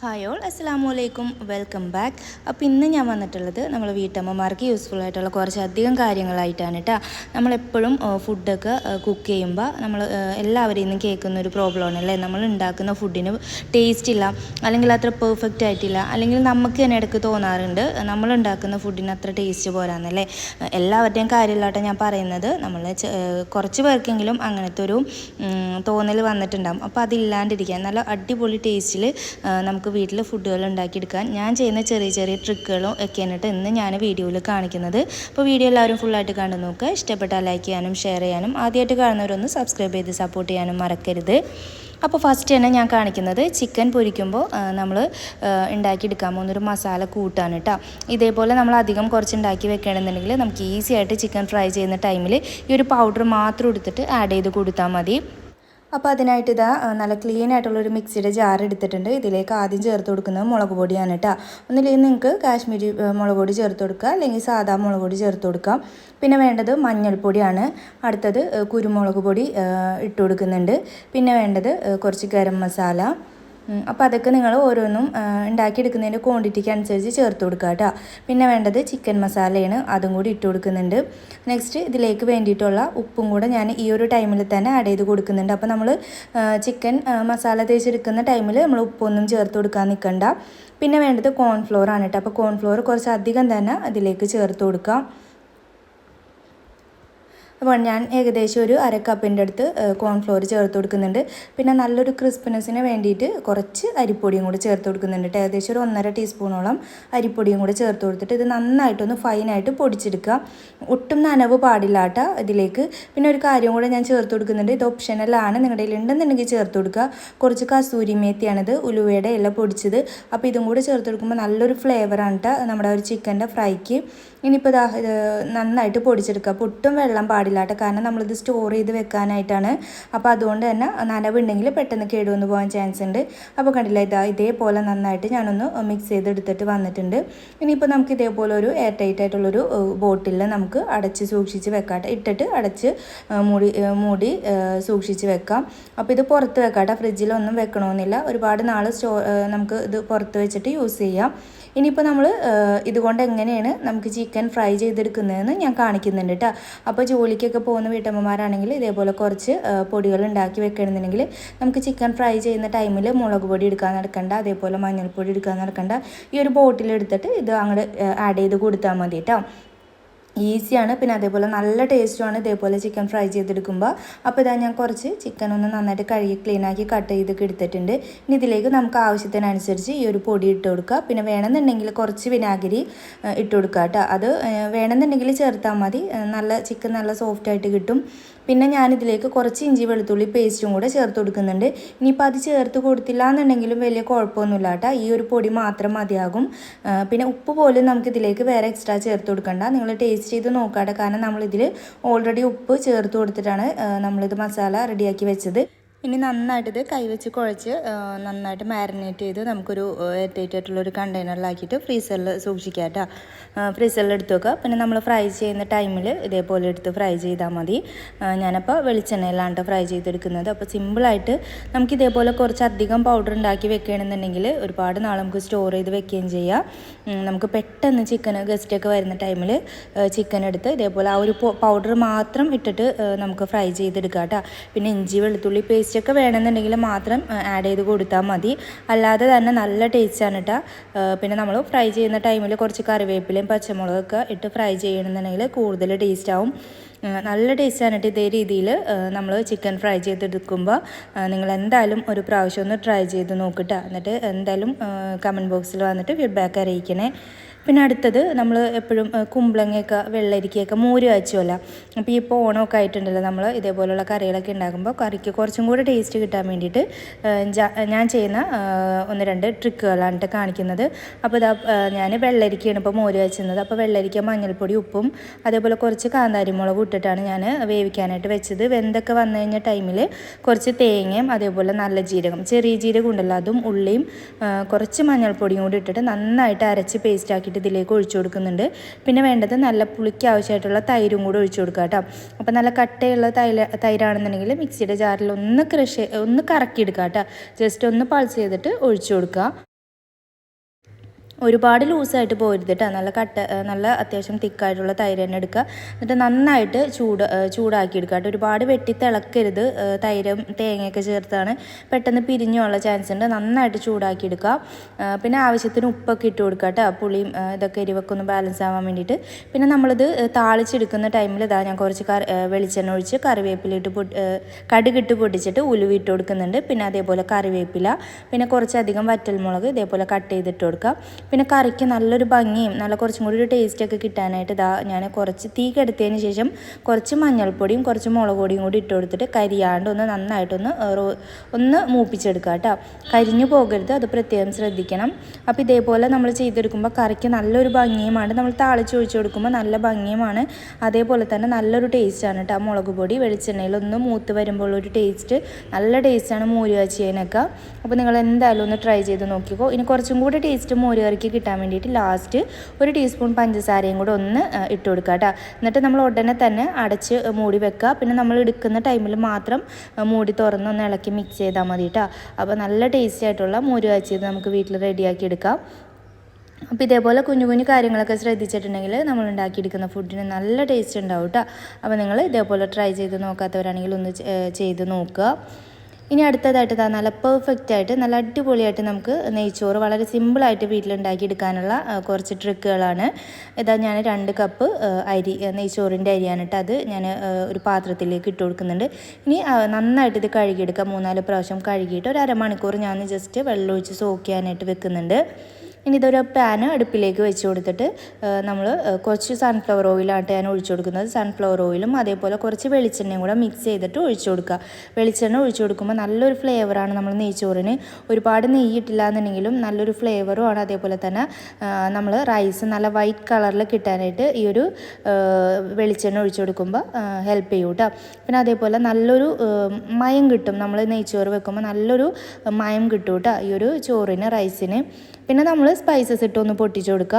Hi all അസ്സാം വലൈക്കും welcome back അപ്പോൾ ഇന്ന് ഞാൻ വന്നിട്ടുള്ളത് നമ്മൾ വീട്ടമ്മമാർക്ക് യൂസ്ഫുൾ ആയിട്ടുള്ള കുറച്ചധികം കാര്യങ്ങളായിട്ടാണ് കേട്ടോ നമ്മളെപ്പോഴും ഫുഡൊക്കെ കുക്ക് ചെയ്യുമ്പോൾ നമ്മൾ എല്ലാവരെയും നിന്നും കേൾക്കുന്ന ഒരു പ്രോബ്ലമാണ് അല്ലേ? നമ്മൾ ഉണ്ടാക്കുന്ന ഫുഡിന് ടേസ്റ്റ് ഇല്ല അല്ലെങ്കിൽ അത്ര പെർഫെക്റ്റ് ആയിട്ടില്ല അല്ലെങ്കിൽ നമുക്ക് തന്നെ ഇടയ്ക്ക് തോന്നാറുണ്ട് നമ്മൾ ഉണ്ടാക്കുന്ന ഫുഡിന് അത്ര ടേസ്റ്റ് പോരാന്നല്ലേ എല്ലാവരുടെയും കാര്യമില്ലാട്ടോ ഞാൻ പറയുന്നത്. നമ്മൾ കുറച്ച് പേർക്കെങ്കിലും അങ്ങനത്തെ ഒരു തോന്നൽ വന്നിട്ടുണ്ടാകും അപ്പോൾ അതില്ലാണ്ടിരിക്കാൻ നല്ല അടിപൊളി ടേസ്റ്റിൽ നമുക്ക് വീട്ടിൽ ഫുഡുകൾ ഉണ്ടാക്കിയെടുക്കാൻ ഞാൻ ചെയ്യുന്ന ചെറിയ ചെറിയ ട്രിക്കുകളും ഒക്കെയാണ് കേട്ടോ ഇന്ന് ഞാൻ വീഡിയോയിൽ കാണിക്കുന്നത്. അപ്പോൾ വീഡിയോ എല്ലാവരും ഫുള്ളായിട്ട് കണ്ടു നോക്കുക ഇഷ്ടപ്പെട്ടാൽ ലൈക്ക് ചെയ്യാനും ഷെയർ ചെയ്യാനും ആദ്യമായിട്ട് കാണുന്നവരൊന്ന് സബ്സ്ക്രൈബ് ചെയ്ത് സപ്പോർട്ട് ചെയ്യാനും മറക്കരുത്. അപ്പോൾ ഫസ്റ്റ് തന്നെ ഞാൻ കാണിക്കുന്നത് ചിക്കൻ പൊരിക്കുമ്പോൾ നമ്മൾ ഉണ്ടാക്കിയെടുക്കാൻ പോകുന്നൊരു മസാല കൂട്ടാണ് കേട്ടോ ഇതേപോലെ നമ്മൾ അധികം കുറച്ച് ഉണ്ടാക്കി വെക്കണമെന്നുണ്ടെങ്കിൽ നമുക്ക് ഈസി ആയിട്ട് ചിക്കൻ ഫ്രൈ ചെയ്യുന്ന ടൈമിൽ ഈ ഒരു പൗഡർ മാത്രം എടുത്തിട്ട് ആഡ് ചെയ്ത് കൊടുത്താൽ മതി. അപ്പോൾ അതിനായിട്ട് ഇതാ നല്ല ക്ലീൻ ആയിട്ടുള്ള ഒരു മിക്സിയുടെ ജാർ എടുത്തിട്ടുണ്ട്. ഇതിലേക്ക് ആദ്യം ചേർത്ത് കൊടുക്കുന്നത് മുളക് പൊടിയാണ് കേട്ടോ ഒന്നില്ലെങ്കിൽ നിങ്ങൾക്ക് കാശ്മീരി മുളക് പൊടി ചേർത്ത് കൊടുക്കുക. അല്ലെങ്കിൽ സാധാ മുളക് പൊടി ചേർത്ത് കൊടുക്കാം. പിന്നെ വേണ്ടത് മഞ്ഞൾപ്പൊടിയാണ്. അടുത്തത് കുരുമുളക് പൊടി ഇട്ട് കൊടുക്കുന്നുണ്ട്. പിന്നെ വേണ്ടത് കുറച്ച് ഗരം മസാല അപ്പോൾ അതൊക്കെ നിങ്ങൾ ഓരോന്നും ഉണ്ടാക്കിയെടുക്കുന്നതിന്റെ ക്വാണ്ടിറ്റിക്ക് അനുസരിച്ച് ചേർത്ത് കൊടുക്കുക കേട്ടോ. പിന്നെ വേണ്ടത് ചിക്കൻ മസാലയാണ് അതും കൂടി ഇട്ട് കൊടുക്കുന്നുണ്ട്. നെക്സ്റ്റ് ഇതിലേക്ക് വേണ്ടിയിട്ടുള്ള ഉപ്പും കൂടെ ഞാൻ ഈ ഒരു ടൈമിൽ തന്നെ ആഡ് ചെയ്ത് കൊടുക്കുന്നുണ്ട്. അപ്പോൾ നമ്മൾ ചിക്കൻ മസാല തേച്ചെടുക്കുന്ന ടൈമിൽ നമ്മൾ ഉപ്പൊന്നും ചേർത്ത് കൊടുക്കാൻ നിൽക്കണ്ട പിന്നെ വേണ്ടത് കോൺഫ്ലോർ ആണ് കേട്ടോ. അപ്പോൾ കോൺഫ്ലോർ കുറച്ച് അധികം തന്നെ അതിലേക്ക് ചേർത്ത് കൊടുക്കാം. അപ്പോൾ ഞാൻ ഏകദേശം ഒരു അര കപ്പിന്റെ അടുത്ത് കോൺഫ്ലോർ ചേർത്ത് കൊടുക്കുന്നുണ്ട്. പിന്നെ നല്ലൊരു ക്രിസ്പിനെസ്സിന് വേണ്ടിയിട്ട് കുറച്ച് അരിപ്പൊടിയും കൂടി ചേർത്ത് കൊടുക്കുന്നുണ്ട് ഏകദേശം ഒരു ഒന്നര ടീസ്പൂണോളം അരിപ്പൊടിയും കൂടി ചേർത്ത് കൊടുത്തിട്ട് ഇത് നന്നായിട്ടൊന്ന് ഫൈനായിട്ട് പൊടിച്ചെടുക്കുക. ഒട്ടും നനവ് പാടില്ല കേട്ടോ ഇതിലേക്ക്. പിന്നെ ഒരു കാര്യം കൂടെ ഞാൻ ചേർത്ത് കൊടുക്കുന്നുണ്ട്. ഇത് ഓപ്ഷനലാണ് നിങ്ങളുടെ കയ്യിൽ ഉണ്ടെന്നുണ്ടെങ്കിൽ ചേർത്ത് കൊടുക്കുക. കുറച്ച് കസൂരി മേത്തിയാണിത് ഉലുവയുടെ എല്ലാം പൊടിച്ചത്. അപ്പോൾ ഇതും കൂടി ചേർത്ത് കൊടുക്കുമ്പോൾ നല്ലൊരു ഫ്ലേവറാണ് കേട്ടോ നമ്മുടെ ഒരു ചിക്കന്റെ ഫ്രൈക്ക് ഇനിയിപ്പോൾ നന്നായിട്ട് പൊടിച്ചെടുക്കുക. ഒട്ടും വെള്ളം പാടില്ല. കേട്ടോ കാരണം നമ്മളിത് സ്റ്റോർ ചെയ്ത് വെക്കാനായിട്ടാണ്. അപ്പോൾ അതുകൊണ്ട് തന്നെ നനവുണ്ടെങ്കിൽ പെട്ടെന്ന് കേടുവന്ന് പോകാൻ ചാൻസ് ഉണ്ട്. അപ്പോൾ കണ്ടില്ല ഇതാ ഇതേപോലെ നന്നായിട്ട് ഞാനൊന്ന് മിക്സ് ചെയ്തെടുത്തിട്ട് വന്നിട്ടുണ്ട്. ഇനിയിപ്പോൾ നമുക്ക് ഇതേപോലെ ഒരു എയർ ടൈറ്റ് ആയിട്ടുള്ളൊരു ബോട്ടിലിൽ നമുക്ക് അടച്ച് സൂക്ഷിച്ച് വെക്കാട്ടെ. ഇട്ടിട്ട് അടച്ച് മൂടി മൂടി സൂക്ഷിച്ച് വെക്കാം. അപ്പോൾ ഇത് പുറത്ത് വെക്കാട്ടെ. ഫ്രിഡ്ജിലൊന്നും വെക്കണമെന്നില്ല. ഒരുപാട് നാൾ സ്റ്റോ നമുക്ക് ഇത് പുറത്ത് വെച്ചിട്ട് യൂസ് ചെയ്യാം. ഇനിയിപ്പോൾ നമ്മൾ ഇതുകൊണ്ട് എങ്ങനെയാണ് നമുക്ക് ചിക്കൻ ഫ്രൈ ചെയ്തെടുക്കുന്നതെന്ന് ഞാൻ കാണിക്കുന്നുണ്ട് കേട്ടോ അപ്പോൾ ജോലിക്കൊക്കെ പോകുന്ന വീട്ടമ്മമാരാണെങ്കിൽ ഇതേപോലെ കുറച്ച് പൊടികൾ ഉണ്ടാക്കി വെക്കണമെന്നുണ്ടെങ്കിൽ നമുക്ക് ചിക്കൻ ഫ്രൈ ചെയ്യുന്ന ടൈമിൽ മുളക് പൊടി എടുക്കാൻ നടക്കണ്ട അതേപോലെ മഞ്ഞൾപ്പൊടി എടുക്കാൻ നടക്കണ്ട. ഈ ഒരു ബോട്ടിൽ എടുത്തിട്ട് ഇത് അങ്ങോട്ട് ആഡ് ചെയ്ത് കൊടുത്താൽ മതി കേട്ടോ ഈസിയാണ്. പിന്നെ അതേപോലെ നല്ല ടേസ്റ്റുമാണ് ഇതേപോലെ ചിക്കൻ ഫ്രൈ ചെയ്തെടുക്കുമ്പോൾ. അപ്പോൾ ഇതാ ഞാൻ കുറച്ച് ചിക്കൻ ഒന്ന് നന്നായിട്ട് കഴുകി ക്ലീനാക്കി കട്ട് ചെയ്തൊക്കെ എടുത്തിട്ടുണ്ട്. ഇനി ഇതിലേക്ക് നമുക്ക് ആവശ്യത്തിനനുസരിച്ച് ഈ ഒരു പൊടി ഇട്ട് കൊടുക്കുക. പിന്നെ വേണമെന്നുണ്ടെങ്കിൽ കുറച്ച് വിനാഗിരി ഇട്ട് കൊടുക്കുക കേട്ടോ. അത് വേണമെന്നുണ്ടെങ്കിൽ ചേർത്താൽ മതി. നല്ല ചിക്കൻ നല്ല സോഫ്റ്റായിട്ട് കിട്ടും. പിന്നെ ഞാനിതിലേക്ക് കുറച്ച് ഇഞ്ചി വെളുത്തുള്ളി പേസ്റ്റും കൂടെ ചേർത്ത് കൊടുക്കുന്നുണ്ട്. ഇനിയിപ്പോൾ അത് ചേർത്ത് കൊടുത്തില്ല എന്നുണ്ടെങ്കിലും വലിയ കുഴപ്പമൊന്നുമില്ല കേട്ടോ. ഈ ഒരു പൊടി മാത്രം മതിയാകും. പിന്നെ ഉപ്പ് പോലും നമുക്ക് ഇതിലേക്ക് വേറെ എക്സ്ട്രാ ചേർത്ത് കൊടുക്കണ്ട. നിങ്ങൾ ടേസ്റ്റ് ചെയ്ത് നോക്കാട്ടെ. കാരണം നമ്മളിതിൽ ഓൾറെഡി ഉപ്പ് ചേർത്ത് കൊടുത്തിട്ടാണ് നമ്മളിത് മസാല റെഡിയാക്കി വെച്ചത്. ഇനി നന്നായിട്ട് ഇത് കൈവച്ച് കുഴച്ച് നന്നായിട്ട് മാരിനേറ്റ് ചെയ്ത് നമുക്കൊരു എയർടൈറ്റ് ആയിട്ടുള്ളൊരു കണ്ടെയ്നറിലാക്കിയിട്ട് ഫ്രീസറിൽ സൂക്ഷിക്കാം കേട്ടോ. ഫ്രീസറിൽ എടുത്ത് വെക്കുക. പിന്നെ നമ്മൾ ഫ്രൈ ചെയ്യുന്ന ടൈമിൽ ഇതേപോലെ എടുത്ത് ഫ്രൈ ചെയ്താൽ മതി. ഞാനപ്പോൾ വെളിച്ചെണ്ണയിലാണ് ഫ്രൈ ചെയ്തെടുക്കുന്നത്. അപ്പോൾ സിമ്പിളായിട്ട് നമുക്ക് ഇതേപോലെ കുറച്ച് അധികം പൗഡർ ഉണ്ടാക്കി വെക്കുകയാണെന്നുണ്ടെങ്കിൽ ഒരുപാട് നാൾ നമുക്ക് സ്റ്റോർ ചെയ്ത് വെക്കുകയും ചെയ്യാം. നമുക്ക് പെട്ടെന്ന് ചിക്കൻ ഗസ്റ്റൊക്കെ വരുന്ന ടൈമിൽ ചിക്കൻ എടുത്ത് ഇതേപോലെ ആ ഒരു പൗഡർ മാത്രം ഇട്ടിട്ട് നമുക്ക് ഫ്രൈ ചെയ്തെടുക്കാം കേട്ടോ. പിന്നെ ഇഞ്ചി വെളുത്തുള്ളി പേസ്റ്റ് പേസ്റ്റൊക്കെ വേണമെന്നുണ്ടെങ്കിൽ മാത്രം ആഡ് ചെയ്ത് കൊടുത്താൽ മതി. അല്ലാതെ തന്നെ നല്ല ടേസ്റ്റാണ് കേട്ടോ പിന്നെ നമ്മൾ ഫ്രൈ ചെയ്യുന്ന ടൈമിൽ കുറച്ച് കറിവേപ്പിലയും പച്ചമുളകൊക്കെ ഇട്ട് ഫ്രൈ ചെയ്യണമെന്നുണ്ടെങ്കിൽ കൂടുതൽ ടേസ്റ്റ് ആവും. നല്ല ടേസ്റ്റാണ് കേട്ടോ ഇതേ രീതിയിൽ നമ്മൾ ചിക്കൻ ഫ്രൈ ചെയ്തെടുക്കുമ്പോൾ. നിങ്ങൾ എന്തായാലും ഒരു പ്രാവശ്യം ഒന്ന് ട്രൈ ചെയ്ത് നോക്കിട്ടോ എന്നിട്ട് എന്തായാലും കമന്റ് ബോക്സിൽ വന്നിട്ട് ഫീഡ്ബാക്ക് അറിയിക്കണേ. പിന്നെ അടുത്തത് നമ്മൾ എപ്പോഴും കുമ്പളങ്ങയൊക്കെ വെള്ളരിക്കയൊക്കെ മോര് കാച്ചുമല്ല അപ്പോൾ ഇപ്പോൾ ഓണമൊക്കെ ആയിട്ടുണ്ടല്ലോ നമ്മൾ ഇതേപോലെയുള്ള കറികളൊക്കെ ഉണ്ടാക്കുമ്പോൾ കറിക്ക് കുറച്ചും കൂടെ ടേസ്റ്റ് കിട്ടാൻ വേണ്ടിയിട്ട് ഞാൻ ചെയ്യുന്ന ഒന്ന് രണ്ട് ട്രിക്കുകളാണ് കാണിക്കുന്നത്. അപ്പോൾ ഇതാ ഞാൻ വെള്ളരിക്കയാണ് ഇപ്പോൾ മോര് വെച്ചുന്നത് അപ്പോൾ വെള്ളരിക്ക മഞ്ഞൾപ്പൊടി ഉപ്പും അതേപോലെ കുറച്ച് കാന്താരി മുളക് ഇട്ടിട്ടാണ് ഞാൻ വേവിക്കാനായിട്ട് വെച്ചത്. വെന്തൊക്കെ വന്നു കഴിഞ്ഞ ടൈമിൽ കുറച്ച് തേങ്ങയും അതേപോലെ നല്ല ജീരകം ചെറിയ ജീരകം ഉണ്ടല്ലോ അതും ഉള്ളിയും കുറച്ച് മഞ്ഞൾപ്പൊടിയും കൂടി ഇട്ടിട്ട് നന്നായിട്ട് അരച്ച് പേസ്റ്റ് ആക്കിയിട്ട് ഇതിലേക്ക് ഒഴിച്ചു കൊടുക്കുന്നുണ്ട്. പിന്നെ വേണ്ടത് നല്ല പുളിക്ക് ആവശ്യമായിട്ടുള്ള തൈരും കൂടെ ഒഴിച്ചു കൊടുക്കുക കേട്ടോ. അപ്പോൾ നല്ല കട്ടയുള്ള തൈല തൈരാണെന്നുണ്ടെങ്കിൽ മിക്സിയുടെ ജാറിൽ ഒന്ന് ക്രഷ് ഒന്ന് കറക്കിയെടുക്കുക കേട്ടോ. ജസ്റ്റ് ഒന്ന് പൾസ് ചെയ്തിട്ട് ഒഴിച്ചു കൊടുക്കുക. ഒരുപാട് ലൂസായിട്ട് പോരുത് കേട്ടോ നല്ല കട്ട നല്ല അത്യാവശ്യം തിക്കായിട്ടുള്ള തൈര് തന്നെ എടുക്കുക. എന്നിട്ട് നന്നായിട്ട് ചൂട് ചൂടാക്കി എടുക്കുക കേട്ടോ ഒരുപാട് വെട്ടി തിളക്കരുത് തൈരും തേങ്ങയൊക്കെ ചേർത്താണ്. പെട്ടെന്ന് പിരിഞ്ഞുള്ള ചാൻസ് ഉണ്ട്. നന്നായിട്ട് ചൂടാക്കി എടുക്കുക പിന്നെ ആവശ്യത്തിന് ഉപ്പൊക്കെ ഇട്ട് കൊടുക്കുക കേട്ടോ പുളിയും ഇതൊക്കെ എരിവൊക്കെ ഒന്ന് ബാലൻസ് ആവാൻ വേണ്ടിയിട്ട്. പിന്നെ നമ്മളിത് താളിച്ചെടുക്കുന്ന ടൈമിൽ ഇതാ ഞാൻ കുറച്ച് കറി വെളിച്ചെണ്ണ ഒഴിച്ച് കറിവേപ്പിലിട്ട് പൊട്ടി കടുകിട്ട് പൊട്ടിച്ചിട്ട് ഉലുവ ഇട്ട് കൊടുക്കുന്നുണ്ട്. പിന്നെ അതേപോലെ കറിവേപ്പില. പിന്നെ കുറച്ചധികം വറ്റൽമുളക് ഇതേപോലെ കട്ട് ചെയ്തിട്ട് കൊടുക്കുക. പിന്നെ കറിക്ക് നല്ലൊരു ഭംഗിയും നല്ല കുറച്ചും കൂടി ഒരു ടേസ്റ്റൊക്കെ കിട്ടാനായിട്ട് ഇതാ ഞാൻ കുറച്ച് തീ കെടുത്തതിന് ശേഷം കുറച്ച് മഞ്ഞൾപ്പൊടിയും കുറച്ച് മുളക് പൊടിയും കൂടി ഇട്ട് കൊടുത്തിട്ട് കരിയാണ്ട് ഒന്ന് നന്നായിട്ടൊന്ന് ഒന്ന് മൂപ്പിച്ചെടുക്കുക കേട്ടോ കരിഞ്ഞു പോകരുത് അത് പ്രത്യേകം ശ്രദ്ധിക്കണം. അപ്പോൾ ഇതേപോലെ നമ്മൾ ചെയ്തെടുക്കുമ്പോൾ കറിക്ക് നല്ലൊരു ഭംഗിയുമാണ്. നമ്മൾ താളിച്ച് ഒഴിച്ചു കൊടുക്കുമ്പോൾ നല്ല ഭംഗിയുമാണ്. അതേപോലെ തന്നെ നല്ലൊരു ടേസ്റ്റാണ് കേട്ടോ മുളക് പൊടി വെളിച്ചെണ്ണയിൽ ഒന്ന് മൂത്ത് വരുമ്പോൾ ഒരു ടേസ്റ്റ് നല്ല ടേസ്റ്റാണ് മോര് കാച്ചിയതിനൊക്കെ അപ്പോൾ നിങ്ങൾ എന്തായാലും ഒന്ന് ട്രൈ ചെയ്ത് നോക്കിക്കോ. ഇനി കുറച്ചും കൂടി ടേസ്റ്റ് മോര് കറിക്ക് കിട്ടാൻ വേണ്ടിയിട്ട് ലാസ്റ്റ് ഒരു ടീസ്പൂൺ പഞ്ചസാരയും കൂടെ ഒന്ന് ഇട്ട് കൊടുക്കുക കേട്ടോ എന്നിട്ട് നമ്മൾ ഉടനെ തന്നെ അടച്ച് മൂടി വെക്കുക പിന്നെ നമ്മൾ എടുക്കുന്ന ടൈമിൽ മാത്രം മൂടി തുറന്ന് ഒന്ന് ഇളക്കി മിക്സ് ചെയ്താൽ മതി കേട്ടോ അപ്പോൾ നല്ല ടേസ്റ്റി ആയിട്ടുള്ള മോര് കാച്ചിയത് നമുക്ക് വീട്ടിൽ റെഡിയാക്കി എടുക്കാം. അപ്പോൾ ഇതേപോലെ കുഞ്ഞു കുഞ്ഞു കാര്യങ്ങളൊക്കെ ശ്രദ്ധിച്ചിട്ടുണ്ടെങ്കിൽ നമ്മൾ ഉണ്ടാക്കിയെടുക്കുന്ന ഫുഡിന് നല്ല ടേസ്റ്റ് ഉണ്ടാവും കേട്ടോ അപ്പോൾ നിങ്ങൾ ഇതേപോലെ ട്രൈ ചെയ്ത് നോക്കാത്തവരാണെങ്കിൽ ഒന്ന് ചെയ്ത് നോക്കുക. ഇനി അടുത്തതായിട്ട് ഇതാ നല്ല പെർഫെക്റ്റ് ആയിട്ട് നല്ല അടിപൊളിയായിട്ട് നമുക്ക് നെയ്ച്ചോറ് വളരെ സിമ്പിളായിട്ട് വീട്ടിലുണ്ടാക്കിയെടുക്കാനുള്ള എടുക്കാനുള്ള കുറച്ച് ട്രിക്കുകളാണ് ഇതാ ഞാൻ രണ്ട് കപ്പ് അരി നെയ്ച്ചോറിന്റെ അരിയാണ് അത് ഞാൻ ഒരു പാത്രത്തിലേക്ക് ഇട്ട് കൊടുക്കുന്നുണ്ട്. ഇനി നന്നായിട്ട് ഇത് കഴുകിയെടുക്കുക മൂന്നാൽ പ്രാവശ്യം കഴുകിയിട്ട് ഒരു അരമണിക്കൂർ ഞാൻ ജസ്റ്റ് വെള്ളം ഒഴിച്ച് സോക്ക് ചെയ്യാനായിട്ട് വെക്കുന്നുണ്ട്. ഇനി ഇതൊരു പാന് അടുപ്പിലേക്ക് വെച്ച് കൊടുത്തിട്ട് നമ്മൾ കുറച്ച് സൺഫ്ലവർ ഓയിലാണ് ഞാൻ ഒഴിച്ചു കൊടുക്കുന്നത്. സൺഫ്ലവർ ഓയിലും അതേപോലെ കുറച്ച് വെളിച്ചെണ്ണയും കൂടെ മിക്സ് ചെയ്തിട്ട് ഒഴിച്ചു കൊടുക്കുക. വെളിച്ചെണ്ണ ഒഴിച്ചു കൊടുക്കുമ്പോൾ നല്ലൊരു ഫ്ലേവറാണ് നമ്മൾ നെയ്ച്ചോറിന്. ഒരുപാട് നെയ്യിട്ടില്ല എന്നുണ്ടെങ്കിലും നല്ലൊരു ഫ്ലേവറും ആണ്. അതേപോലെ തന്നെ നമ്മൾ റൈസ് നല്ല വൈറ്റ് കളറിൽ കിട്ടാനായിട്ട് ഈ ഒരു വെളിച്ചെണ്ണ ഒഴിച്ചു കൊടുക്കുമ്പോൾ ഹെൽപ്പ് ചെയ്യും കേട്ടോ. പിന്നെ അതേപോലെ നല്ലൊരു മയം കിട്ടും. നമ്മൾ നെയ്ച്ചോറ് വെക്കുമ്പോൾ നല്ലൊരു മയം കിട്ടും കേട്ടോ ഈ ഒരു ചോറിന് റൈസിന് പിന്നെ നമ്മൾ സ്പൈസസ് ഇട്ടൊന്ന് പൊട്ടിച്ചു കൊടുക്കുക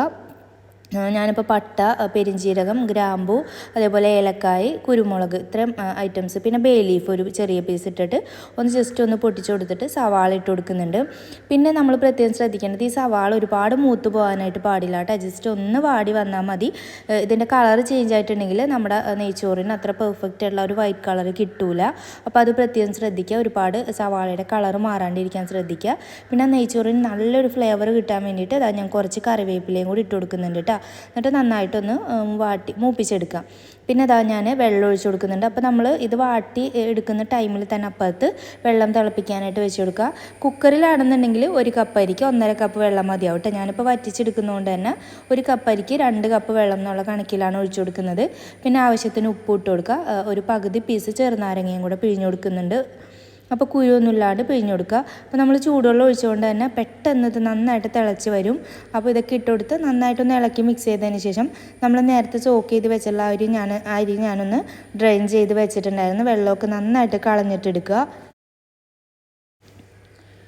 ഞാനിപ്പോൾ പട്ട പെരിഞ്ജീരകം ഗ്രാമ്പു അതേപോലെ ഏലക്കായ് കുരുമുളക് ഇത്രയും ഐറ്റംസ് പിന്നെ ബേ ലീഫ് ഒരു ചെറിയ പീസ് ഇട്ടിട്ട് ഒന്ന് ജസ്റ്റ് ഒന്ന് പൊട്ടിച്ച് കൊടുത്തിട്ട് സവാള ഇട്ട് കൊടുക്കുന്നുണ്ട്. പിന്നെ നമ്മൾ പ്രത്യേകം ശ്രദ്ധിക്കേണ്ടത് ഈ സവാള ഒരുപാട് മൂത്ത് പോകാനായിട്ട് പാടില്ല കേട്ടോ. ജസ്റ്റ് ഒന്ന് വാടി വന്നാൽ മതി. ഇതിന്റെ കളർ ചേഞ്ച് ആയിട്ടുണ്ടെങ്കിൽ നമ്മുടെ നെയ്ച്ചോറിന് അത്ര പെർഫെക്റ്റ് ഉള്ള ഒരു വൈറ്റ് കളർ കിട്ടൂല. അപ്പോൾ അത് പ്രത്യേകം ശ്രദ്ധിക്കുക. ഒരുപാട് സവാളയുടെ കളർ മാറാണ്ടിരിക്കാൻ ശ്രദ്ധിക്കുക. പിന്നെ നെയ്ച്ചോറിന് നല്ലൊരു ഫ്ലേവർ കിട്ടാൻ വേണ്ടിയിട്ട് ഞാൻ കുറച്ച് കറിവേപ്പിലയും കൂടി ഇട്ട് കൊടുക്കുന്നുണ്ട് കേട്ടോ. എന്നിട്ട് നന്നായിട്ടൊന്ന് വാട്ടി മൂപ്പിച്ചെടുക്കാം പിന്നെ അതാ ഞാൻ വെള്ളം ഒഴിച്ചു കൊടുക്കുന്നുണ്ട്. അപ്പോൾ നമ്മൾ ഇത് വാട്ടി എടുക്കുന്ന ടൈമിൽ തന്നെ അപ്പുറത്ത് വെള്ളം തിളപ്പിക്കാനായിട്ട് വെച്ച് കൊടുക്കുക. കുക്കറിലാണെന്നുണ്ടെങ്കിൽ ഒരു കപ്പ് ഒന്നര കപ്പ് വെള്ളം മതിയാവും കേട്ടോ. ഞാനിപ്പോൾ വറ്റിച്ചെടുക്കുന്നതുകൊണ്ട് തന്നെ ഒരു കപ്പ് രണ്ട് കപ്പ് വെള്ളം എന്നുള്ള കണക്കിലാണ് ഒഴിച്ചു കൊടുക്കുന്നത്. പിന്നെ ആവശ്യത്തിന് ഉപ്പ് ഇട്ട് കൊടുക്കുക. ഒരു പകുതി പീസ് ചെറുനാരങ്ങയും കൂടെ പിഴിഞ്ഞു കൊടുക്കുന്നുണ്ട്. അപ്പോൾ കുരുവൊന്നുമില്ലാണ്ട് പിഴിഞ്ഞു കൊടുക്കുക. അപ്പോൾ നമ്മൾ ചൂടുവെള്ളം ഒഴിച്ചുകൊണ്ട് തന്നെ പെട്ടെന്ന് ഇത് നന്നായിട്ട് തിളച്ച് വരും. അപ്പോൾ ഇതൊക്കെ ഇട്ട് കൊടുത്ത് നന്നായിട്ടൊന്ന് ഇളക്കി മിക്സ് ചെയ്തതിന് ശേഷം നമ്മൾ നേരത്തെ സോക്ക് ചെയ്ത് വെച്ചുള്ള അരി ഞാൻ അരി ഞാനൊന്ന് ഡ്രെയിൻ ചെയ്ത് വെച്ചിട്ടുണ്ടായിരുന്നു. വെള്ളമൊക്കെ നന്നായിട്ട് കളഞ്ഞിട്ടെടുക്കുക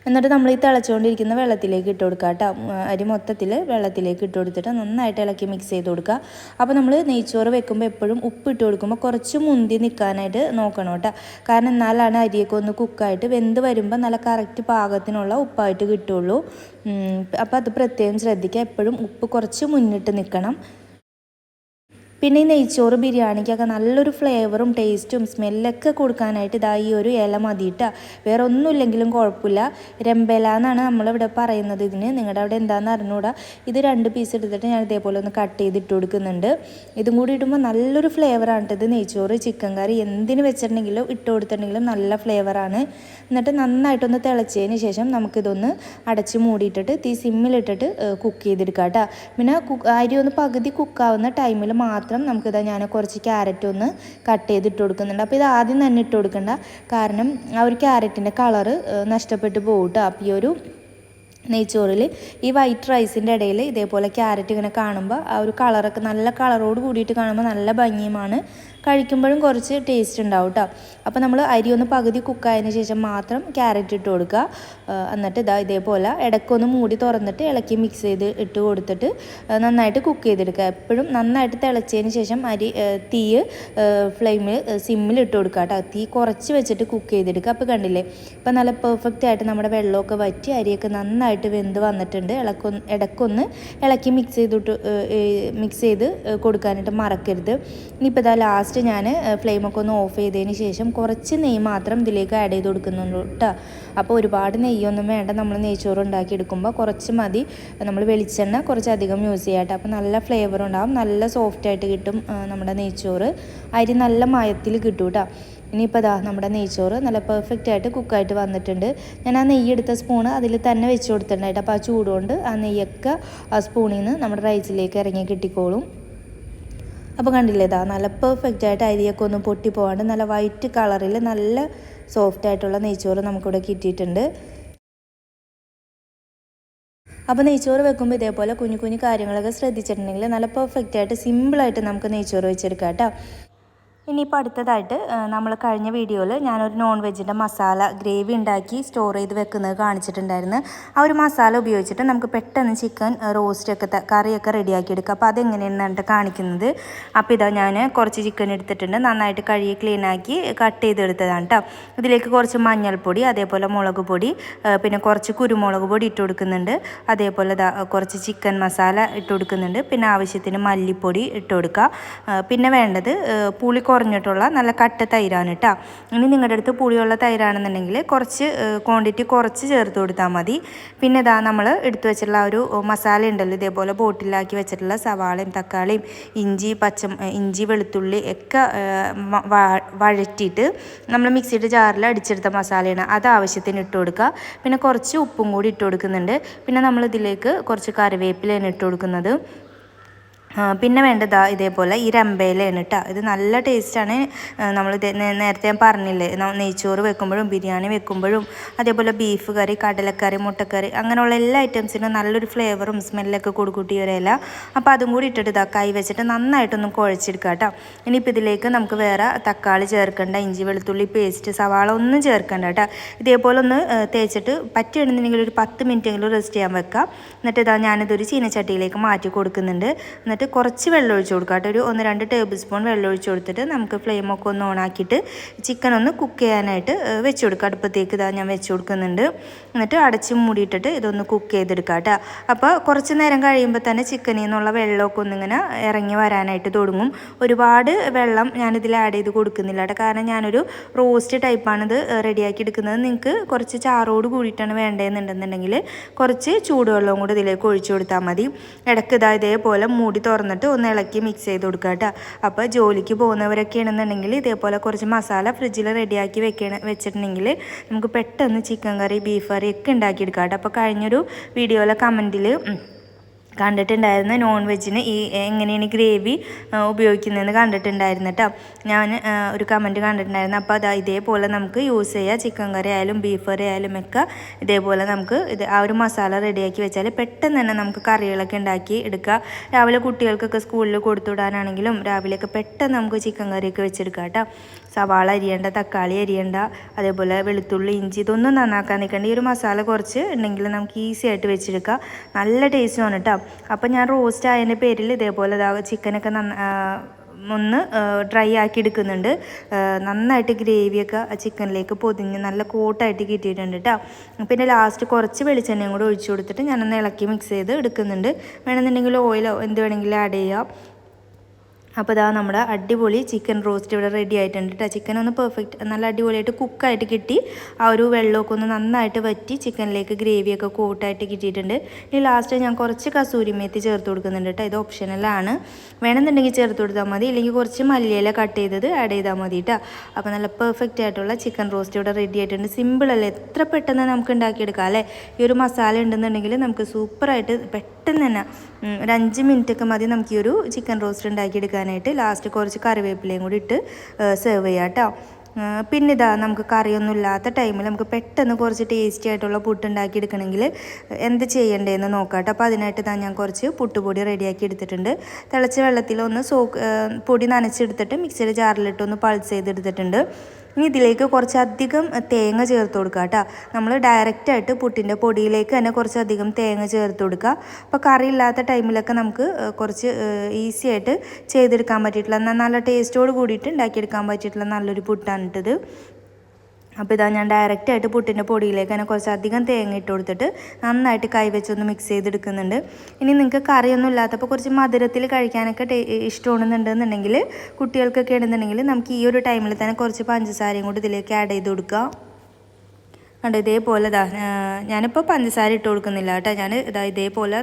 എന്നിട്ട് നമ്മൾ ഈ തിളച്ചുകൊണ്ടിരിക്കുന്ന വെള്ളത്തിലേക്ക് ഇട്ട് കൊടുക്കുക കേട്ടോ. അരി മൊത്തത്തിൽ വെള്ളത്തിലേക്ക് ഇട്ട് കൊടുത്തിട്ട് നന്നായിട്ട് ഇളക്കി മിക്സ് ചെയ്ത് കൊടുക്കുക. അപ്പോൾ നമ്മൾ നെയ്ച്ചോറ് വെക്കുമ്പോൾ എപ്പോഴും ഉപ്പ് ഇട്ട് കൊടുക്കുമ്പോൾ കുറച്ച് മുന്തി നിൽക്കാനായിട്ട് നോക്കണം കേട്ടോ. കാരണം എന്നാലാണ് അരിയൊക്കെ ഒന്ന് കുക്കായിട്ട് വെന്ത് വരുമ്പോൾ നല്ല കറക്റ്റ് പാകത്തിനുള്ള ഉപ്പായിട്ട് കിട്ടുള്ളൂ. അപ്പോൾ അത് പ്രത്യേകം ശ്രദ്ധിക്കുക. എപ്പോഴും ഉപ്പ് കുറച്ച് മുന്നിട്ട് നിൽക്കണം. പിന്നെ ഈ നെയ്ച്ചോറ് ബിരിയാണിക്കൊക്കെ നല്ലൊരു ഫ്ലേവറും ടേസ്റ്റും സ്മെല്ലൊക്കെ കൊടുക്കാനായിട്ട് ഇതാ ഈ ഒരു ഇല മതിയിട്ടാ വേറെ ഒന്നുമില്ലെങ്കിലും കുഴപ്പമില്ല. രമ്പല എന്നാണ് നമ്മളിവിടെ പറയുന്നത് ഇതിന്. നിങ്ങളുടെ അവിടെ എന്താണെന്ന് അറിഞ്ഞുകൂടാ ഇത് രണ്ട് പീസ് എടുത്തിട്ട് ഞാൻ ഇതേപോലെ ഒന്ന് കട്ട് ചെയ്തിട്ട് കൊടുക്കുന്നുണ്ട്. ഇതും കൂടി ഇടുമ്പോൾ നല്ലൊരു ഫ്ലേവറാണ് ഇത് നെയ്ച്ചോറ് ചിക്കൻ കറി എന്തിന് വെച്ചിട്ടുണ്ടെങ്കിലും ഇട്ട് കൊടുത്തിട്ടുണ്ടെങ്കിലും നല്ല ഫ്ലേവറാണ് എന്നിട്ട് നന്നായിട്ടൊന്ന് തിളച്ചതിന് ശേഷം നമുക്കിതൊന്ന് അടച്ച് മൂടിയിട്ടിട്ട് തീ സിമ്മിലിട്ടിട്ട് കുക്ക് ചെയ്തെടുക്കാം കേട്ടോ പിന്നെ അരി ഒന്ന് പകുതി കുക്കാവുന്ന ടൈമിൽ മാത്രം നമുക്കിതാ ഞാൻ കുറച്ച് ക്യാരറ്റ് ഒന്ന് കട്ട് ചെയ്ത് ഇട്ട് കൊടുക്കുന്നുണ്ട്. അപ്പോൾ ഇത് ആദ്യം തന്നെ ഇട്ട് കൊടുക്കണ്ട. കാരണം ആ ഒരു ക്യാരറ്റിന്റെ കളറ് നഷ്ടപ്പെട്ടു പോകും അപ്പോൾ ഈ ഒരു നെയ്ച്ചോറിൽ ഈ വൈറ്റ് റൈസിന്റെ ഇടയിൽ ഇതേപോലെ ക്യാരറ്റ് ഇങ്ങനെ കാണുമ്പോൾ ആ ഒരു കളറൊക്കെ നല്ല കളറോട് കൂടിയിട്ട് കാണുമ്പോൾ നല്ല ഭംഗിയുമാണ്. കഴിക്കുമ്പോഴും കുറച്ച് ടേസ്റ്റ് ഉണ്ടാവും കേട്ടോ അപ്പോൾ നമ്മൾ അരി ഒന്ന് പകുതി കുക്കായതിന് ശേഷം മാത്രം ക്യാരറ്റ് ഇട്ട് കൊടുക്കുക. എന്നിട്ട് ഇതാ ഇതേപോലെ ഇടയ്ക്കൊന്ന് മൂടി തുറന്നിട്ട് ഇളക്കി മിക്സ് ചെയ്ത് ഇട്ട് കൊടുത്തിട്ട് നന്നായിട്ട് കുക്ക് ചെയ്തെടുക്കുക. എപ്പോഴും നന്നായിട്ട് തിളച്ചതിന് ശേഷം അരി തീ ഫ്ലെയിമിൽ സിമ്മിൽ ഇട്ട് കൊടുക്കുക കേട്ടോ തീ കുറച്ച് വെച്ചിട്ട് കുക്ക് ചെയ്തെടുക്കുക. അപ്പോൾ കണ്ടില്ലേ? ഇപ്പം നല്ല പെർഫെക്റ്റ് ആയിട്ട് നമ്മുടെ വെള്ളമൊക്കെ വറ്റി അരിയൊക്കെ നന്നായിട്ട് വെന്ത് വന്നിട്ടുണ്ട്. ഇളക്കൊന്ന് ഇടയ്ക്കൊന്ന് ഇളക്കി മിക്സ് ചെയ്തിട്ട് മിക്സ് ചെയ്ത് കൊടുക്കാനായിട്ട് മറക്കരുത്. ഇനിയിപ്പോൾ ഇതാ ലാസ്റ്റ് ഞാൻ ഫ്ലെയിമൊക്കെ ഒന്ന് ഓഫ് ചെയ്തതിന് ശേഷം കുറച്ച് നെയ്യ് മാത്രം ഇതിലേക്ക് ആഡ് ചെയ്ത് കൊടുക്കുന്നുള്ളൂ കേട്ടോ അപ്പോൾ ഒരുപാട് നെയ്യൊന്നും വേണ്ട നമ്മൾ നെയ്ച്ചോറ് ഉണ്ടാക്കി എടുക്കുമ്പോൾ കുറച്ച് മതി. നമ്മൾ വെളിച്ചെണ്ണ കുറച്ചധികം യൂസ് ചെയ്യാം കേട്ടോ അപ്പോൾ നല്ല ഫ്ലേവർ ഉണ്ടാകും നല്ല സോഫ്റ്റ് ആയിട്ട് കിട്ടും നമ്മുടെ നെയ്ച്ചോറ്. അരി നല്ല മയത്തിൽ കിട്ടും കേട്ടോ ഇനിയിപ്പോൾ ഇതാ നമ്മുടെ നെയ്ച്ചോറ് നല്ല പെർഫെക്റ്റ് ആയിട്ട് കുക്കായിട്ട് വന്നിട്ടുണ്ട്. ഞാൻ ആ നെയ്യ് എടുത്ത സ്പൂണ് അതിൽ തന്നെ വെച്ച് കൊടുത്തിട്ടുണ്ടായിട്ട്. അപ്പോൾ ആ ചൂടുകൊണ്ട് ആ നെയ്യൊക്കെ ആ സ്പൂണിൽ നിന്ന് നമ്മുടെ റൈസിലേക്ക് ഇറങ്ങി കിട്ടിക്കോളും. അപ്പോൾ കണ്ടില്ലേ ഇതാ നല്ല പെർഫെക്റ്റ് ആയിട്ട് അരിയൊക്കെ ഒന്ന് പൊട്ടി നല്ല വൈറ്റ് കളറിൽ നല്ല സോഫ്റ്റ് ആയിട്ടുള്ള നെയ്ച്ചോറ് നമുക്കിവിടെ കിട്ടിയിട്ടുണ്ട്. അപ്പോൾ നെയ്ച്ചോറ് വെക്കുമ്പോൾ ഇതേപോലെ കുഞ്ഞു കുഞ്ഞു കാര്യങ്ങളൊക്കെ ശ്രദ്ധിച്ചിട്ടുണ്ടെങ്കിൽ നല്ല പെർഫെക്റ്റ് ആയിട്ട് സിമ്പിളായിട്ട് നമുക്ക് നെയ്ച്ചോറ് വെച്ചെടുക്കാം കേട്ടോ. ഇനിയിപ്പോൾ അടുത്തതായിട്ട് നമ്മൾ കഴിഞ്ഞ വീഡിയോയിൽ ഞാനൊരു നോൺ വെജിന്റെ മസാല ഗ്രേവി ഉണ്ടാക്കി സ്റ്റോർ ചെയ്ത് വെക്കുന്നത് കാണിച്ചിട്ടുണ്ടായിരുന്നു. ആ ഒരു മസാല ഉപയോഗിച്ചിട്ട് നമുക്ക് പെട്ടെന്ന് ചിക്കൻ റോസ്റ്റൊക്കെ കറിയൊക്കെ റെഡിയാക്കി എടുക്കാം അപ്പോൾ അതെങ്ങനെയാണ് കാണിക്കുന്നത്? അപ്പോൾ ഇതാ ഞാൻ കുറച്ച് ചിക്കൻ എടുത്തിട്ടുണ്ട്. നന്നായിട്ട് കഴുകി ക്ലീനാക്കി കട്ട് ചെയ്തെടുത്തതാണ് കേട്ടോ ഇതിലേക്ക് കുറച്ച് മഞ്ഞൾപ്പൊടി അതേപോലെ മുളക് പൊടി പിന്നെ കുറച്ച് കുരുമുളക് പൊടി ഇട്ട് കൊടുക്കുന്നുണ്ട്. അതേപോലെ കുറച്ച് ചിക്കൻ മസാല ഇട്ട് കൊടുക്കുന്നുണ്ട്. പിന്നെ ആവശ്യത്തിന് മല്ലിപ്പൊടി ഇട്ട് കൊടുക്കുക പിന്നെ വേണ്ടത് പുളി കുറഞ്ഞിട്ടുള്ള നല്ല കട്ട തൈരാണ് കേട്ടോ. ഇനി നിങ്ങളുടെ അടുത്ത് പുളിയുള്ള തൈരാണെന്നുണ്ടെങ്കിൽ കുറച്ച് ക്വാണ്ടിറ്റി കുറച്ച് ചേർത്ത് കൊടുത്താൽ മതി. പിന്നെ ഇതാ നമ്മൾ എടുത്തു വെച്ചിട്ടുള്ള ഒരു മസാല ഉണ്ടല്ലോ ഇതേപോലെ ബോട്ടിലാക്കി വെച്ചിട്ടുള്ള സവാളയും തക്കാളിയും ഇഞ്ചി പച്ച ഇഞ്ചി വെളുത്തുള്ളി ഒക്കെ വഴറ്റിയിട്ട് നമ്മൾ മിക്സിയുടെ ജാറിൽ അടിച്ചെടുത്ത മസാലയാണ് അത് ആവശ്യത്തിന് ഇട്ട് കൊടുക്കുക. പിന്നെ കുറച്ച് ഉപ്പും കൂടി ഇട്ട് കൊടുക്കുന്നുണ്ട്. പിന്നെ നമ്മൾ ഇതിലേക്ക് കുറച്ച് കറിവേപ്പിലയാണ് ഇട്ട് കൊടുക്കുന്നത്. പിന്നെ വേണ്ടത് ഇതേപോലെ ഈ രമ്പയിലാണ് കേട്ടോ ഇത് നല്ല ടേസ്റ്റാണ്. നമ്മൾ നേരത്തെ ഞാൻ പറഞ്ഞില്ലേ നെയ്ച്ചോറ് വെക്കുമ്പോഴും ബിരിയാണി വെക്കുമ്പോഴും അതേപോലെ ബീഫ് കറി കടലക്കറി മുട്ടക്കറി അങ്ങനെയുള്ള എല്ലാ ഐറ്റംസിനും നല്ലൊരു ഫ്ലേവറും സ്മെല്ലൊക്കെ കൊടുക്കൂട്ടി വരെയല്ല അപ്പോൾ അതും കൂടി ഇട്ടിട്ട് ഇതാ കൈ വെച്ചിട്ട് നന്നായിട്ടൊന്ന് കുഴച്ചെടുക്കുക കേട്ടോ ഇനിയിപ്പോൾ ഇതിലേക്ക് നമുക്ക് വേറെ തക്കാളി ചേർക്കേണ്ട ഇഞ്ചി വെളുത്തുള്ളി പേസ്റ്റ് സവാള ഒന്നും ചേർക്കേണ്ട കേട്ടോ ഇതേപോലെ ഒന്ന് തേച്ചിട്ട് പറ്റുകയാണെന്നുണ്ടെങ്കിൽ ഒരു പത്ത് മിനിറ്റെങ്കിലും റെസ്റ്റ് ചെയ്യാൻ വെക്കാം. എന്നിട്ട് ഇതാ ഞാനിതൊരു ചീനച്ചട്ടിയിലേക്ക് മാറ്റി കൊടുക്കുന്നുണ്ട്. എന്നിട്ട് കുറച്ച് വെള്ളം ഒഴിച്ച് കൊടുക്കുക കേട്ടോ. ഒരു ഒന്ന് രണ്ട് ടേബിൾ സ്പൂൺ വെള്ളം ഒഴിച്ച് കൊടുത്തിട്ട് നമുക്ക് ഫ്ലെയിമൊക്കെ ഒന്ന് ഓണാക്കിയിട്ട് ചിക്കൻ ഒന്ന് കുക്ക് ചെയ്യാനായിട്ട് വെച്ച് കൊടുക്കുക. അടുപ്പത്തേക്ക് ഇതാ ഞാൻ വെച്ച് കൊടുക്കുന്നുണ്ട്. എന്നിട്ട് അടച്ച് മൂടിയിട്ടിട്ട് ഇതൊന്ന് കുക്ക് ചെയ്തെടുക്കുക കേട്ടോ. അപ്പോൾ കുറച്ച് നേരം കഴിയുമ്പോൾ തന്നെ ചിക്കനിൽ നിന്നുള്ള വെള്ളമൊക്കെ ഒന്നിങ്ങനെ ഇറങ്ങി വരാനായിട്ട് തുടങ്ങും. ഒരുപാട് വെള്ളം ഞാനിതിൽ ആഡ് ചെയ്ത് കൊടുക്കുന്നില്ല കേട്ടോ. കാരണം ഞാനൊരു റോസ്റ്റ് ടൈപ്പാണ് ഇത് റെഡിയാക്കി എടുക്കുന്നത്. നിങ്ങൾക്ക് കുറച്ച് ചാറോട് കൂടിയിട്ടാണ് വേണ്ടതെന്നുണ്ടെന്നുണ്ടെങ്കിൽ കുറച്ച് ചൂടുവെള്ളവും കൂടി ഇതിലേക്ക് ഒഴിച്ചു കൊടുത്താൽ മതി. ഇടയ്ക്ക് ഇതാ ഇതേപോലെ മൂടി തുറന്നിട്ട് ഒന്ന് ഇളക്കി മിക്സ് ചെയ്ത് കൊടുക്കുക കേട്ടോ. അപ്പോൾ ജോലിക്ക് പോകുന്നവരൊക്കെയാണെന്നുണ്ടെങ്കിൽ ഇതേപോലെ കുറച്ച് മസാല ഫ്രിഡ്ജിൽ റെഡിയാക്കി വെക്കണ വെച്ചിട്ടുണ്ടെങ്കിൽ നമുക്ക് പെട്ടെന്ന് ചിക്കൻ കറി ബീഫ് കറി ഒക്കെ ഉണ്ടാക്കിയെടുക്കാം കേട്ടോ. അപ്പോൾ കഴിഞ്ഞൊരു വീഡിയോയിലെ കമന്റിൽ കണ്ടിട്ടുണ്ടായിരുന്നു നോൺ വെജിന് ഈ എങ്ങനെയാണ് ഗ്രേവി ഉപയോഗിക്കുന്നതെന്ന് കണ്ടിട്ടുണ്ടായിരുന്നു കേട്ടോ ഞാൻ ഒരു കമന്റ് കണ്ടിട്ടുണ്ടായിരുന്നു. അപ്പോൾ അത് ഇതേപോലെ നമുക്ക് യൂസ് ചെയ്യാം. ചിക്കൻ കറി ആയാലും ബീഫ് കറി ആയാലും ഒക്കെ ഇതേപോലെ നമുക്ക് ഇത് ആ ഒരു മസാല റെഡിയാക്കി വെച്ചാൽ പെട്ടെന്ന് തന്നെ നമുക്ക് കറികളൊക്കെ ഉണ്ടാക്കി എടുക്കുക രാവിലെ കുട്ടികൾക്കൊക്കെ സ്കൂളിൽ കൊടുത്തുവിടാനാണെങ്കിലും രാവിലെയൊക്കെ പെട്ടെന്ന് നമുക്ക് ചിക്കൻ കറിയൊക്കെ വെച്ചെടുക്കാം കേട്ടോ സവാള അരിയേണ്ട തക്കാളി അരിയേണ്ട അതേപോലെ വെളുത്തുള്ളി ഇഞ്ചി ഇതൊന്നും നന്നാക്കാൻ നിൽക്കേണ്ട. ഈ ഒരു മസാല കുറച്ച് ഉണ്ടെങ്കിൽ നമുക്ക് ഈസി ആയിട്ട് വെച്ചെടുക്കാം. നല്ല ടേസ്റ്റുമാണ് കേട്ടോ അപ്പോൾ ഞാൻ റോസ്റ്റ് ആയതിന്റെ പേരിൽ ഇതേപോലെ ഇതാ ചിക്കനൊക്കെ നന്ന ഒന്ന് ഡ്രൈ ആക്കി എടുക്കുന്നുണ്ട്. നന്നായിട്ട് ഗ്രേവിയൊക്കെ ചിക്കനിലേക്ക് പൊതിഞ്ഞ് നല്ല കോട്ടായിട്ട് കിട്ടിയിട്ടുണ്ട് കേട്ടോ പിന്നെ ലാസ്റ്റ് കുറച്ച് വെളിച്ചെണ്ണയും കൂടെ ഒഴിച്ചു കൊടുത്തിട്ട് ഞാനൊന്ന് ഇളക്കി മിക്സ് ചെയ്ത് എടുക്കുന്നുണ്ട്. വേണമെന്നുണ്ടെങ്കിൽ ഓയിലോ എന്ത് വേണമെങ്കിലും ആഡ് ചെയ്യാം. അപ്പോൾ ഇതാ നമ്മുടെ അടിപൊളി ചിക്കൻ റോസ്റ്റ് ഇവിടെ റെഡി ആയിട്ടുണ്ട് കേട്ടോ ചിക്കൻ ഒന്ന് പെർഫെക്റ്റ് നല്ല അടിപൊളിയായിട്ട് കുക്കായിട്ട് കിട്ടി. ആ ഒരു വെള്ളമൊക്കെ ഒന്ന് നന്നായിട്ട് വറ്റി ചിക്കനിലേക്ക് ഗ്രേവിയൊക്കെ കൂട്ടായിട്ട് കിട്ടിയിട്ടുണ്ട്. ഇനി ലാസ്റ്റ് ഞാൻ കുറച്ച് കസൂരി മേത്തി ചേർത്ത് കൊടുക്കുന്നുണ്ട് കേട്ടോ ഇത് ഓപ്ഷനലാണ് വേണമെന്നുണ്ടെങ്കിൽ ചേർത്ത് കൊടുത്താൽ മതി. ഇല്ലെങ്കിൽ കുറച്ച് മല്ലിയില കട്ട് ചെയ്തത് ആഡ് ചെയ്താൽ മതി കേട്ടോ അപ്പോൾ നല്ല പെർഫെക്റ്റ് ആയിട്ടുള്ള ചിക്കൻ റോസ്റ്റ് ഇവിടെ റെഡി ആയിട്ടുണ്ട്. സിമ്പിൾ അല്ലേ? എത്ര പെട്ടെന്ന് നമുക്ക് ഉണ്ടാക്കിയെടുക്കാം അല്ലേ? ഈ ഒരു മസാല ഉണ്ടെന്നുണ്ടെങ്കിൽ നമുക്ക് സൂപ്പറായിട്ട് പെട്ടെന്ന് തന്നെ ഒരു അഞ്ച് മിനിറ്റ് ഒക്കെ മതി നമുക്ക് ഈ ഒരു ചിക്കൻ റോസ്റ്റ് ഉണ്ടാക്കിയെടുക്കാനായിട്ട്. ലാസ്റ്റ് കുറച്ച് കറിവേപ്പിലയും കൂടി ഇട്ട് സെർവ് ചെയ്യാം കേട്ടോ പിന്നെ ഇതാ നമുക്ക് കറിയൊന്നും ഇല്ലാത്ത ടൈമിൽ നമുക്ക് പെട്ടെന്ന് കുറച്ച് ടേസ്റ്റി ആയിട്ടുള്ള പുട്ട് ഉണ്ടാക്കി എടുക്കണമെങ്കിൽ എന്ത് ചെയ്യണ്ടേന്ന് നോക്കാട്ടോ അപ്പോൾ അതിനായിട്ട് ഇതാ ഞാൻ കുറച്ച് പുട്ടുപൊടി റെഡിയാക്കി എടുത്തിട്ടുണ്ട്. തിളച്ച വെള്ളത്തിൽ ഒന്ന് പൊടി നനച്ചെടുത്തിട്ട് മിക്സിയുടെ ജാറിലിട്ട് ഒന്ന് പൾസ് ചെയ്തെടുത്തിട്ടുണ്ട്. ഇനി ഇതിലേക്ക് കുറച്ചധികം തേങ്ങ ചേർത്ത് കൊടുക്കുക കേട്ടോ. നമ്മൾ ഡയറക്റ്റായിട്ട് പുട്ടിന്റെ പൊടിയിലേക്ക് തന്നെ കുറച്ചധികം തേങ്ങ ചേർത്ത് കൊടുക്കുക. അപ്പോൾ കറി ഇല്ലാത്ത ടൈമിലൊക്കെ നമുക്ക് കുറച്ച് ഈസി ആയിട്ട് ചെയ്തെടുക്കാൻ പറ്റിയിട്ടുള്ള നല്ല ടേസ്റ്റോട് കൂടിയിട്ട് ഉണ്ടാക്കിയെടുക്കാൻ പറ്റിയിട്ടുള്ള നല്ലൊരു പുട്ടാണ് ഇട്ടത്. അപ്പോൾ ഇതാ ഞാൻ ഡയറക്റ്റായിട്ട് പുട്ടിന്റെ പൊടിയിലേക്ക് തന്നെ കുറച്ചധികം തേങ്ങ ഇട്ട് കൊടുത്തിട്ട് നന്നായിട്ട് കൈവച്ചൊന്ന് മിക്സ് ചെയ്തെടുക്കുന്നുണ്ട്. ഇനി നിങ്ങൾക്ക് കറിയൊന്നും ഇല്ലാത്തപ്പോൾ കുറച്ച് മധുരത്തിൽ കഴിക്കാനൊക്കെ ഇഷ്ടമാണെന്നുണ്ടെന്നുണ്ടെങ്കിൽ കുട്ടികൾക്കൊക്കെ ആണെന്നുണ്ടെങ്കിൽ നമുക്ക് ഈ ഒരു ടൈമിൽ തന്നെ കുറച്ച് പഞ്ചസാരയും കൂടി ഇതിലേക്ക് ആഡ് ചെയ്ത് കൊടുക്കുക. കണ്ടോ ഇതേപോലെ ഇതാ ഞാനിപ്പോൾ പഞ്ചസാര ഇട്ട് കൊടുക്കുന്നില്ല കേട്ടോ. ഞാൻ ഇതാ ഇതേപോലെ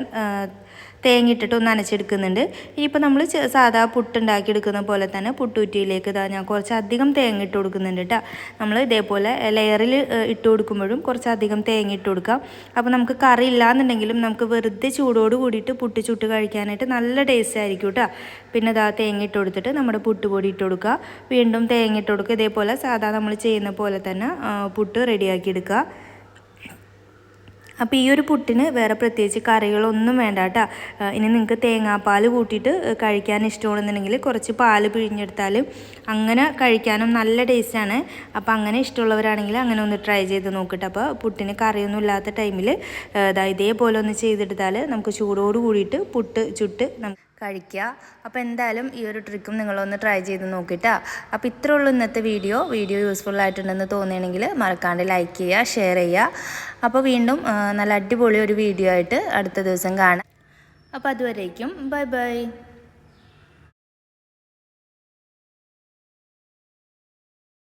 ആ, തേങ്ങ ഇട്ടിട്ട് ഒന്ന് നനച്ചെടുക്കുന്നുണ്ട്. ഇനിയിപ്പോൾ നമ്മൾ സാധാ പുട്ടുണ്ടാക്കി എടുക്കുന്ന പോലെ തന്നെ പുട്ടുറ്റിയിലേക്ക് ഇതാ ഞാൻ കുറച്ചധികം തേങ്ങ ഇട്ട് കൊടുക്കുന്നുണ്ട് കേട്ടോ നമ്മൾ ഇതേപോലെ ലെയറിൽ ഇട്ട് കൊടുക്കുമ്പോഴും കുറച്ചധികം തേങ്ങ ഇട്ട് കൊടുക്കാം. അപ്പോൾ നമുക്ക് കറി ഇല്ലാന്നുണ്ടെങ്കിലും നമുക്ക് വെറുതെ ചൂടോട് കൂടിയിട്ട് പുട്ട് ചുട്ട് കഴിക്കാനായിട്ട് നല്ല ടേസ്റ്റ് ആയിരിക്കും കേട്ടോ പിന്നെ ഇതാ തേങ്ങ ഇട്ട് കൊടുത്തിട്ട് നമ്മുടെ പുട്ടുപൊടി ഇട്ട് കൊടുക്കുക. വീണ്ടും തേങ്ങ ഇട്ട് കൊടുക്കുക. ഇതേപോലെ സാധാ നമ്മൾ ചെയ്യുന്ന പോലെ തന്നെ പുട്ട് റെഡിയാക്കി എടുക്കുക. അപ്പോൾ ഈ ഒരു പുട്ടിന് വേറെ പ്രത്യേകിച്ച് കറികളൊന്നും വേണ്ട കേട്ടോ ഇനി നിങ്ങൾക്ക് തേങ്ങാപ്പാൽ കൂട്ടിയിട്ട് കഴിക്കാൻ ഇഷ്ടമാണെന്നുണ്ടെങ്കിൽ കുറച്ച് പാൽ പിഴിഞ്ഞെടുത്താൽ അങ്ങനെ കഴിക്കാനും നല്ല ടേസ്റ്റാണ് അപ്പോൾ അങ്ങനെ ഇഷ്ടമുള്ളവരാണെങ്കിൽ അങ്ങനെ ഒന്ന് ട്രൈ ചെയ്ത് നോക്കിയിട്ട് അപ്പോൾ പുട്ടിന് കറിയൊന്നും ഇല്ലാത്ത ടൈമിൽ ഇതാ ഇതേപോലെ ഒന്ന് ചെയ്തെടുത്താൽ നമുക്ക് ചൂടോട് കൂടിയിട്ട് പുട്ട് ചുട്ട് നമുക്ക് കഴിക്കുക. അപ്പോൾ എന്തായാലും ഈ ഒരു ട്രിക്കും നിങ്ങളൊന്ന് ട്രൈ ചെയ്ത് നോക്കിയിട്ടാ അപ്പോൾ ഇത്രേ ഉള്ളൂ ഇന്നത്തെ വീഡിയോ വീഡിയോ യൂസ്ഫുൾ ആയിട്ടുണ്ടെന്ന് തോന്നുകയാണെങ്കിൽ മറക്കാണ്ട് ലൈക്ക് ചെയ്യുക ഷെയർ ചെയ്യുക. അപ്പോൾ വീണ്ടും നല്ല അടിപൊളി ഒരു വീഡിയോ ആയിട്ട് അടുത്ത ദിവസം കാണാം. അപ്പോൾ അതുവരേക്കും. Bye bye